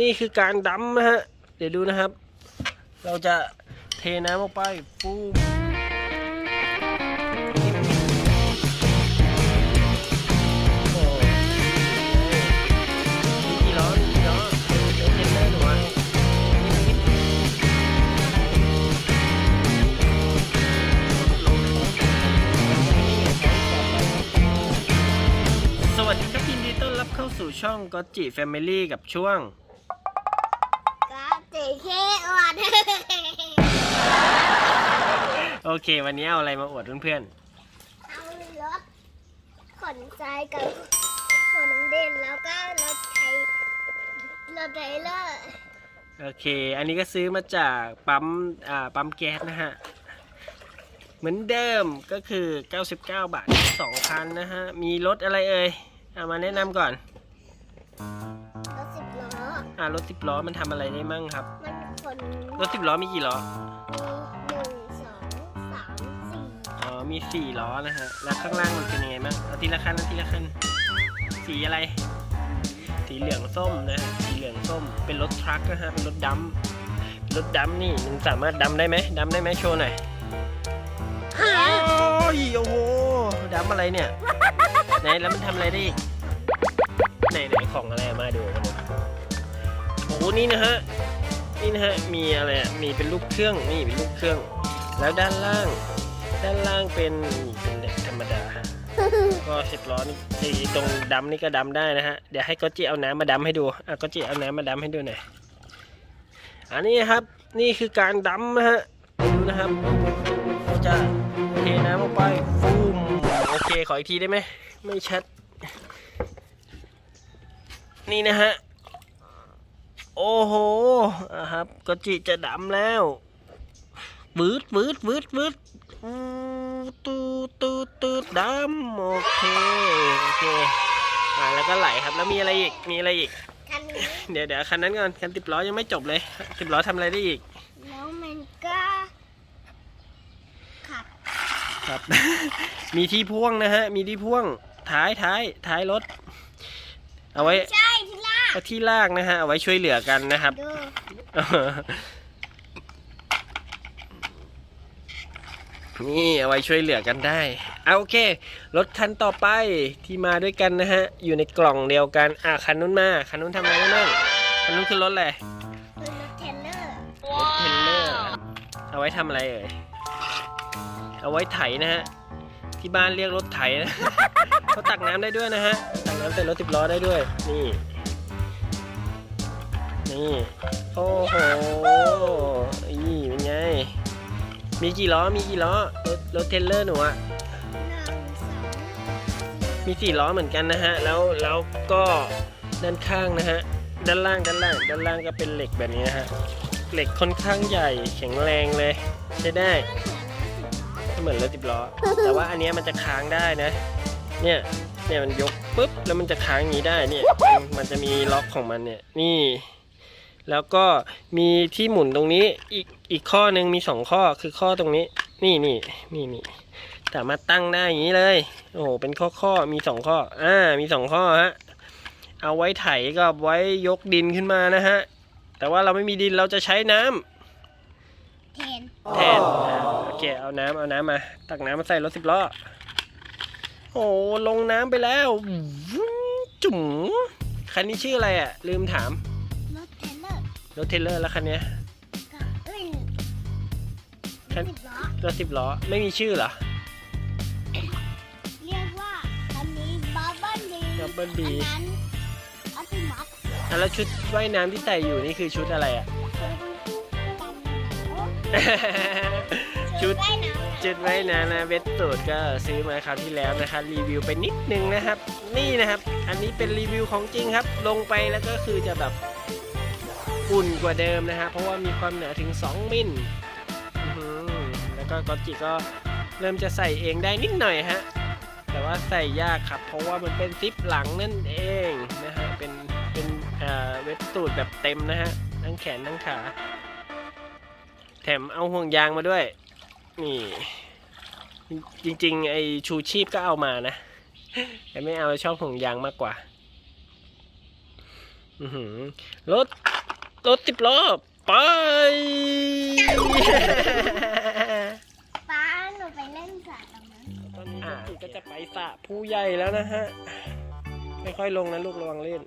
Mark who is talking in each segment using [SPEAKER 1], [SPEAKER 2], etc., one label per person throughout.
[SPEAKER 1] นี่คือการดัมนะฮะ เดี๋ยวดูนะครับ เราจะเทน้ำลงไปฟูมโอ้มีกี่ล้อกี่ล้อเดี๋ยวเทนเนอร์หนูอะสวัสดีครับยินดีต้อนรับเข้าสู่ช่องก็จิแฟมิลี่กับช่วง
[SPEAKER 2] กาติเคอวด
[SPEAKER 1] โอเค วันนี้เอาอะไรมาอวดเพื่อน
[SPEAKER 2] เอารถขนทรายกับขนเด่นแล้วก็รถไถรถไถเลอร์
[SPEAKER 1] ๆโอเค อันนี้ก็ซื้อมาจากปั๊มอ่าปั๊มแก๊สนะฮะ เหมือนเดิมก็คือ 99 บาทสองคันนะฮะ มีรถอะไรเอ่ยเอามาแนะนำก่อน
[SPEAKER 2] รถสิบ ล้อ
[SPEAKER 1] อ่ารถสิบล้อมันทำอะไรได้มั่งครับ
[SPEAKER 2] มันขน
[SPEAKER 1] รถสิบล้อมีกี่ล้อ
[SPEAKER 2] มีหนึ่งสองสามสี่
[SPEAKER 1] อ๋อมีสี่ล้อนะฮะแล้วข้างล่างมันเป็นยังไงบ้างเอาทีละคันเอาทีละคันสีอะไร สีเหลืองส้มนะฮะสีเหลืองส้มเป็นรถทรัคนะฮะเป็นรถดัมป์รถดัมป์นี่มันสามารถดัมได้ไหมดัมได้ไหมโชว์หน่อยโอ้ยโอ้โหดัมอะไรเนี่ยไหนแล้วมันทำอะไรได้อีกไหนไหนของอะไรมาดูกันหน่อยโอ้โหนี่นะฮะนี่นะฮะมีอะไรอะมีเป็นลูกเครื่องนี่เป็นลูกเครื่อง แล้วด้านล่าง ด้านล่างเป็นเป็นเหล็กธรรมดา ก็สิบล้อนี่ไอ้ตรงดำนี่ก็ดำได้นะฮะเดี๋ยวให้ก็จิเอาน้ำมาดำให้ดูอะก็จิเอาน้ำมาดำให้ดูหน่อยอันนี้นะครับนี่คือการดำนะฮะดูนะครับเราจะเทน้ำลงไปฟูมโอเคขออีกทีได้ไหมไม่ชัด นี่นะฮะ โอ้โหอะครับก็จิจะดำแล้ววืดวืดวืดวืดอูตูตูตูดดำโอเคโอเคอ่าแล้วก็ไหลครับแล้วมีอะไรอีกมีอะไรอีก
[SPEAKER 2] คันนี้
[SPEAKER 1] เดี๋ยวเดี๋ยวคันนั้นก่อนคันติบล้อยังไม่จบเลยติบล้อทำอะไรได้อีก
[SPEAKER 2] แล้วมันก็ขับ
[SPEAKER 1] ครับ มีที่พ่วงนะฮะ มีที่พ่วงท้ายท้ายท้ายรถ เอาไว้
[SPEAKER 2] ใช่ที่ลาก
[SPEAKER 1] เอาที่ลากนะฮะเอาไว้ช่วยเหลือกันนะครับ
[SPEAKER 2] ดู
[SPEAKER 1] นี่เอาไว้ช่วยเหลือกันได้เอาโอเค รถคันต่อไปที่มาด้วยกันนะฮะ อยู่ในกล่องเดียวกัน อะคันนู้นมาคันนู้นทำอะไรได้บ้างคันนู้นคือรถอะไร
[SPEAKER 2] คือรถเทรลเลอร์
[SPEAKER 1] รถเทรลเลอร์เอาไว้ทำอะไรเอ่ยเอาไว้ไถนะฮะที่บ้านเรียกรถไถนะเขาตักน้ำได้ด้วยนะฮะตักน้ำใส่รถสิบล้อได้ด้วยนี่ นี่ โอ้โหนี่เป็นไง มีกี่ล้อ มีกี่ล้อ รถรถเทรลเลอร์หนูอะ
[SPEAKER 2] หนึ่งสอง
[SPEAKER 1] มีสี่ล้อเหมือนกันนะฮะ แล้วแล้วก็ด้านข้างนะฮะ ด้านล่างด้านล่าง ด้านล่างก็เป็นเหล็กแบบนี้นะฮะ เหล็กค่อนข้างใหญ่แข็งแรงเลยใช้ได้
[SPEAKER 2] ก็เหมือนรถสิบล้อ
[SPEAKER 1] เหมือนรถสิบล้อ แต่ว่าอันเนี้ยมันจะค้างได้นะ เนี่ยเนี่ยมันยกปุ๊บแล้วมันจะค้างอย่างนี้ได้เนี่ย มันมันจะมีล็อกของมันเนี่ย นี่ แล้วก็มีที่หมุนตรงนี้อีกอีกข้อหนึ่งมีสองข้อคือข้อตรงนี้ นี่นี่นี่นี่สามารถตั้งได้อย่างนี้เลย โอ้โหเป็นข้อข้อมีสองข้ออ่ามีสองข้อฮะเอาไว้ไถกับไว้ยกดินขึ้นมานะฮะ แต่ว่าเราไม่มีดินเราจะใช้น้ำ
[SPEAKER 2] เทน
[SPEAKER 1] แทนอ่าโอเคเอาน้ำเอาน้ำมา ตักน้ำมาใส่รถสิบล้อโอ้ลงน้ำไปแล้ว จุ๋มคันนี้ชื่ออะไรอะ ลืมถาม
[SPEAKER 2] ร์ร
[SPEAKER 1] ถเทรลเลอร์แล้วคันเนี้ย
[SPEAKER 2] กับเอ้ย
[SPEAKER 1] คัน
[SPEAKER 2] สิบล้อ
[SPEAKER 1] รถสิบล้อไม่มีชื่อเหรอ
[SPEAKER 2] เรียกว่าคันนี้บับเบิ้ลดี
[SPEAKER 1] Bubble
[SPEAKER 2] อั
[SPEAKER 1] Bee
[SPEAKER 2] นนั้นอัลติมัส
[SPEAKER 1] อะแล้วชุดว่ายน้ำที่ใส่อยู่นี่คือชุดอะไรอะ ชุด
[SPEAKER 2] ได้น้ำ
[SPEAKER 1] จุดไว้นะนะเวทสูตรก็ซื้อมาคราวที่แล้วนะคะรีวิวไปนิดนึงนะครับ นี่นะครับ อันนี้เป็นรีวิวของจริงครับ ลงไปแล้วก็คือจะแบบ อุ่นกว่าเดิมนะฮะ เพราะว่ามีความหนาถึง 2 มิลแล้วก็กอจิก็เริ่มจะใส่เองได้นิดหน่อยฮะ แต่ว่าใส่ยากครับ เพราะว่ามันเป็นซิปหลังนั่นเองนะฮะ เป็นเป็นเอ่อเวทสูตรแบบเต็มนะฮะ ทั้งแขนทั้งขา แถมเอาห่วงยางมาด้วย นี่ จริง ๆ ไอชูชีพก็เอามานะ แต่ไม่เอาชอบห่วงยางมากกว่าอือหือรถ รถสิบล้อไป
[SPEAKER 2] ป้าหนูไปเล่นสระตรงนั้น
[SPEAKER 1] ตอนนี้พี่ก็จะไปสระผู้ใหญ่แล้วนะฮะ ไม่ค่อยลงนะลูกระวังเล่น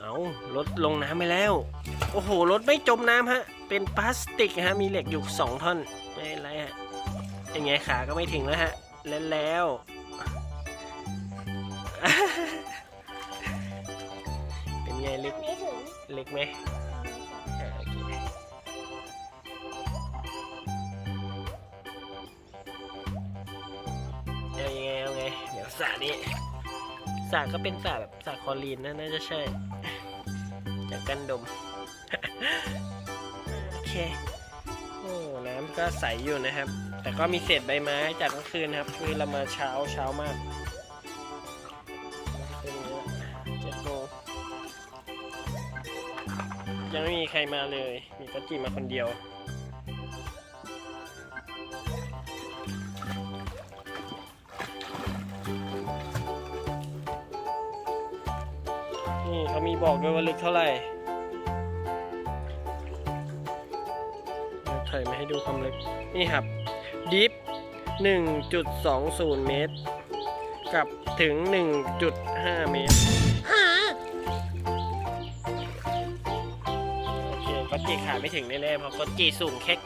[SPEAKER 1] เอารถลงน้ำไปแล้ว โอ้โห รถไม่จมน้ำฮะ เป็นพลาสติกฮะ มีเหล็กอยู่สองท่อน ไม่เป็นไรฮะยังไงขาก็ไม่ถึงแล้วฮะ แล้วแล้ว เป็นไง
[SPEAKER 2] ต
[SPEAKER 1] เล็
[SPEAKER 2] ร
[SPEAKER 1] ก
[SPEAKER 2] งนี้ถึง
[SPEAKER 1] เล็กไหมอ่าโอเคเอายังไงเอาไง เดี๋ยวสระนี้สระก็เป็นสระแบบสระคลอรีนนะน่าจะใช่ จากกันดม โอเค โอ้ น้ำก็ใสอยู่นะครับ แต่ก็มีเศษใบไม้จากเมื่อคืนนะครับ คือเรามาเช้าเช้ามาก ใครมาเลย มีก็จีมาคนเดียว นี่เขามีบอกด้วยว่าลึกเท่าไหร่ถ่ายมาให้ดูความลึก นี่ครับ ดิฟ 1.20 เมตร กับถึง 1.5 เมตร ก็จีขาไม่ถึงแน่ๆเพราะก็จีสูงแค่ 90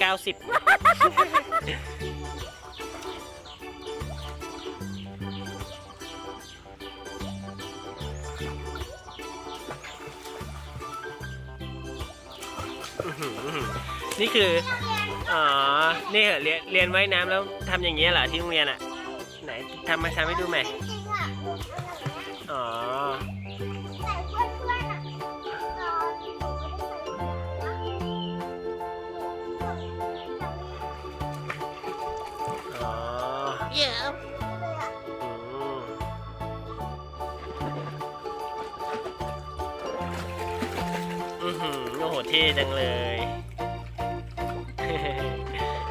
[SPEAKER 1] อื้อหืออื้อหือนี่คือ อ๋อ นี่เหรอเรียนเรียนว่ายน้ำแล้วทำอย่างนี้ยเหรอที่โรงเรียนอะ ไหนทำมาทำให้ดูใหม่ ท่จังเลย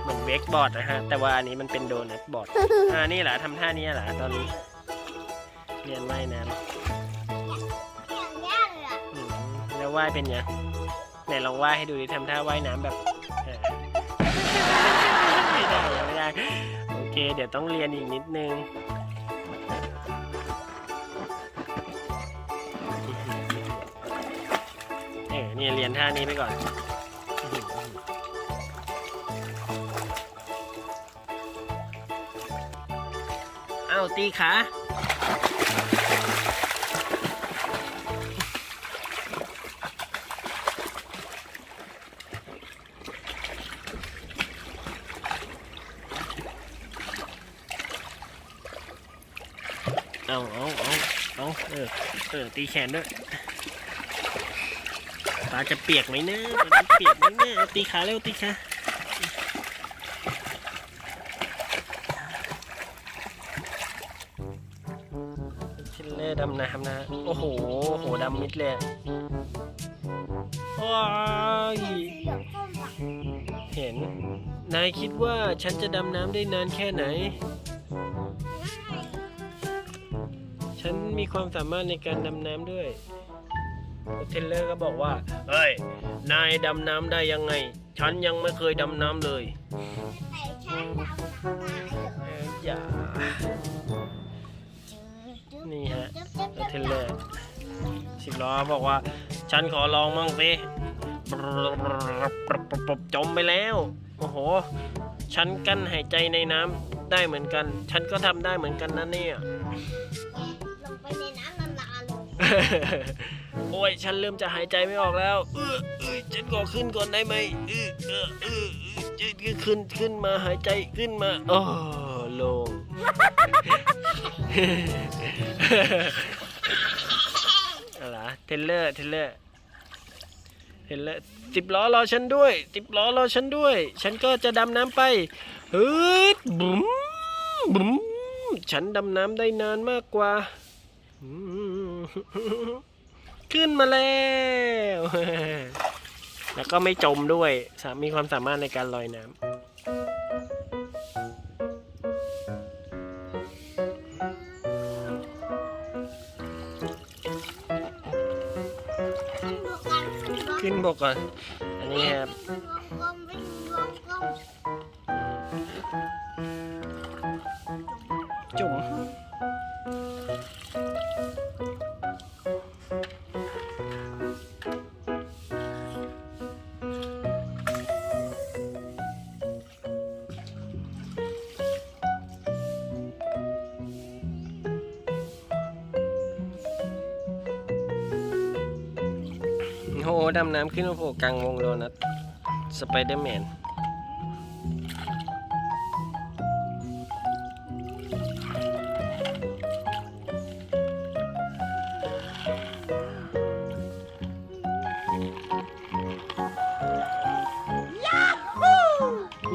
[SPEAKER 1] เหมือนเวกบอร์ดนะฮะ แต่ว่าอันนี้มันเป็นโดนัทบอร์ดอ่านี่เหรอทำท่านี้เหรอตอนเรียนว่ายน้ำ
[SPEAKER 2] อย่างเงี้ยเลยอะ
[SPEAKER 1] อืมแล้วว่ายเป็นยังไหนลองว่ายให้ดูดิทำท่าว่ายน้ำแบบเออไม่ได้ยังไม่ได้โอเค เดี๋ยวต้องเรียนอีกนิดนึง นี่เรียนท่านี้ไปก่อน เอาตีขา เอาเอาเอาเอาเออ เออ ตีแขนด้วยาจะเปียกไหมนะปลาจะเปียกไหมนะเอตีขาเร็วตีขาเชลเลอร์ดำน้ำนะ โอ้โหโหดำมิดเลยว้าย
[SPEAKER 2] เห็
[SPEAKER 1] น นายคิดว่าฉันจะดำน้ำได้นานแค่ไหน ฉันมีความสามารถในการดำน้ำด้วย เทเลอร์ก็บอกว่า เฮ้ย นายดำน้ำได้ยังไง ฉันยังไม่เคยดำน้ำเลย
[SPEAKER 2] แต่ฉันดำน้ำได้เหรอ
[SPEAKER 1] เอ้ยอย่า นี่ฮะ
[SPEAKER 2] จึ๊บจึ๊บ
[SPEAKER 1] รถ
[SPEAKER 2] จึ๊บ
[SPEAKER 1] เทรลเลอร์สิบล้อบอกว่า ฉันขอลองมั่งสิจมไปแล้ว โอ้โห ฉันกั้นหายใจในน้ำได้เหมือนกัน ฉันก็ทำได้เหมือนกันนะเนี่ย
[SPEAKER 2] ลงไปในน้ำนานๆเลย
[SPEAKER 1] โอ้ย ฉันเริ่มจะหายใจไม่ออกแล้ว เออเออฉันขอขึ้นก่อนได้ไหมเออเออเออขึ้นขึ้นมาหายใจขึ้นมาโอ้ลง อะไรเทเลอร์เทเลอร์เทเลอร์สิบล้อรอฉันด้วยสิบล้อรอฉันด้วย ฉันก็จะดำน้ำไปเฮ้ยบุ๋มบุ๋มฉันดำน้ำได้นานมากกว่า ขึ้นมาแล้ว แล้วก็ไม่จมด้วย มีความสามารถในการลอยน้ำขึ้นบกก่อน อันนี้ครับ โอ้โหดำน้ำขึ้นโผล่กลางวงโดนัทสไปเดอร์แมน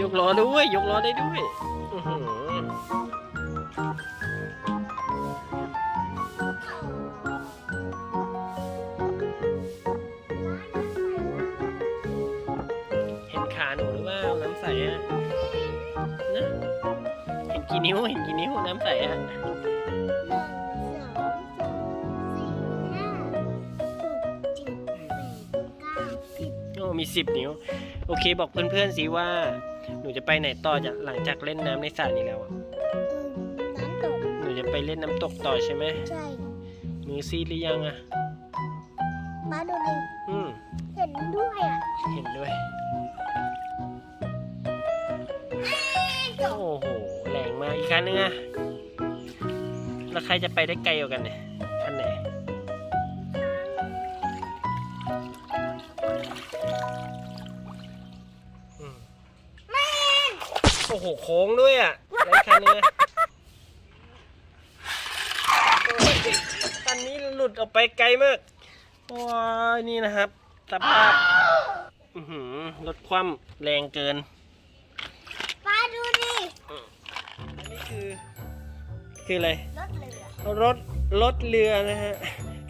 [SPEAKER 1] ยกล้อด้วย ยกล้อได้ด้วย ใสอะนะเห็นกี่นิ้วเห็นกี่นิ้วน้ำใสอะ
[SPEAKER 2] หนึ่งสองสามสี่ห้าหกเจ็ดแปดเก้าสิบ
[SPEAKER 1] โอ้มีสิบนิ้ว โอเคบอกเพื่อนๆสิว่า หนูจะไปไหนต่อจากหลังจากเล่นน้ำในสระนี้แล้วอะ
[SPEAKER 2] เออน้ำตก
[SPEAKER 1] หนูจะไปเล่นน้ำตกต่อใช่ไหม
[SPEAKER 2] ใช่
[SPEAKER 1] มือซีดหรือยังอะ
[SPEAKER 2] มาดูดิ
[SPEAKER 1] อืม
[SPEAKER 2] เห็นด้วยอะ
[SPEAKER 1] เห็นด้วย รงมากอีกคันนึงอะแล้วใครจะไปได้ไกลกว่ากันเนี่ยคันไหนอืมโอ้โหโค้งด้วยอะแล้วอีกคันนึงอะโอ้ยคันนี้หลุดออกไปไกลมากว้ายนี่นะครับสภาพอื้อหือรถคว่ำแรงเกิน
[SPEAKER 2] มาดูดิ
[SPEAKER 1] อันนี้ คือ คืออะไร
[SPEAKER 2] รถเรือ
[SPEAKER 1] รถรถเรือนะฮะ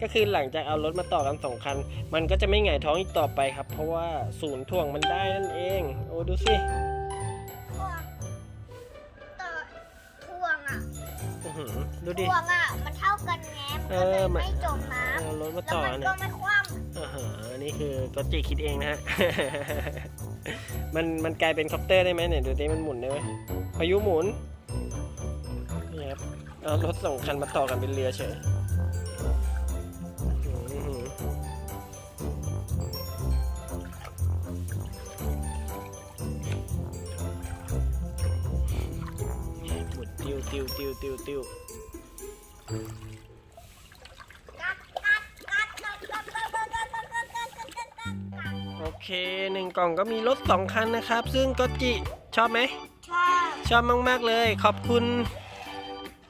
[SPEAKER 1] ก็คือหลังจากเอารถมาต่อกันสองคัน มันก็จะไม่หงายท้องอีกต่อไปครับ เพราะว่าศูนย์ถ่วงมันได้นั่นเอง โอ้ดูสิ
[SPEAKER 2] พ่วงต่อพ่วงอะ
[SPEAKER 1] อื้อหือดูดิ
[SPEAKER 2] พ่วงอะ มันเท่ากันไงมัน
[SPEAKER 1] เอ
[SPEAKER 2] ก็เล
[SPEAKER 1] อยมัน
[SPEAKER 2] ไม่จมน้
[SPEAKER 1] เอารถำมา
[SPEAKER 2] แล้ว
[SPEAKER 1] ต่อ
[SPEAKER 2] มัน
[SPEAKER 1] เนี่
[SPEAKER 2] ก็
[SPEAKER 1] ย
[SPEAKER 2] ไม่คว่
[SPEAKER 1] อ่าฮะอันนี้คือก็จีคิดเองนะฮะ มันมันกลายเป็นคอปเตอร์ได้ไหมเนี่ยดูดิมันหมุนได้ไหมพายุหมุนนี่ ครับเอารถสองคันมาต่อกันเป็นเรือเฉยติวติวติวติวติวโอเคหนึ่งกล่องก็มีรถสองคันนะครับ ซึ่งก็จิชอบไหม
[SPEAKER 2] ชอบ
[SPEAKER 1] ชอบมาก ๆ เลย ขอบคุณ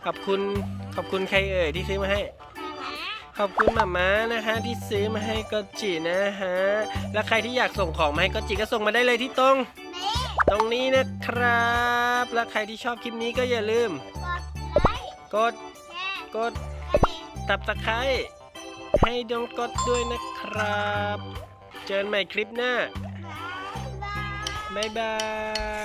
[SPEAKER 1] ขอบคุณขอบคุณใครเอ่ยที่ซื้อมาให้ ขอบคุณหมาม้านะฮะที่ซื้อมาให้ก็จินะฮะ แล้วใครที่อยากส่งของมาให้ก็จิก็ส่งมาได้เลยที่ตรง
[SPEAKER 2] นี่
[SPEAKER 1] ตรงนี้นะครับ แล้วใครที่ชอบคลิปนี้ก็อย่าลืม
[SPEAKER 2] กดไลค์
[SPEAKER 1] กด
[SPEAKER 2] แชร์
[SPEAKER 1] กด
[SPEAKER 2] กระดิ่ง
[SPEAKER 1] ตับตะไคร้ให้ดงกดด้วยนะครับ เจอกันใหม่คลิปหน้า
[SPEAKER 2] บ๊ายบาย
[SPEAKER 1] บ๊ายบาย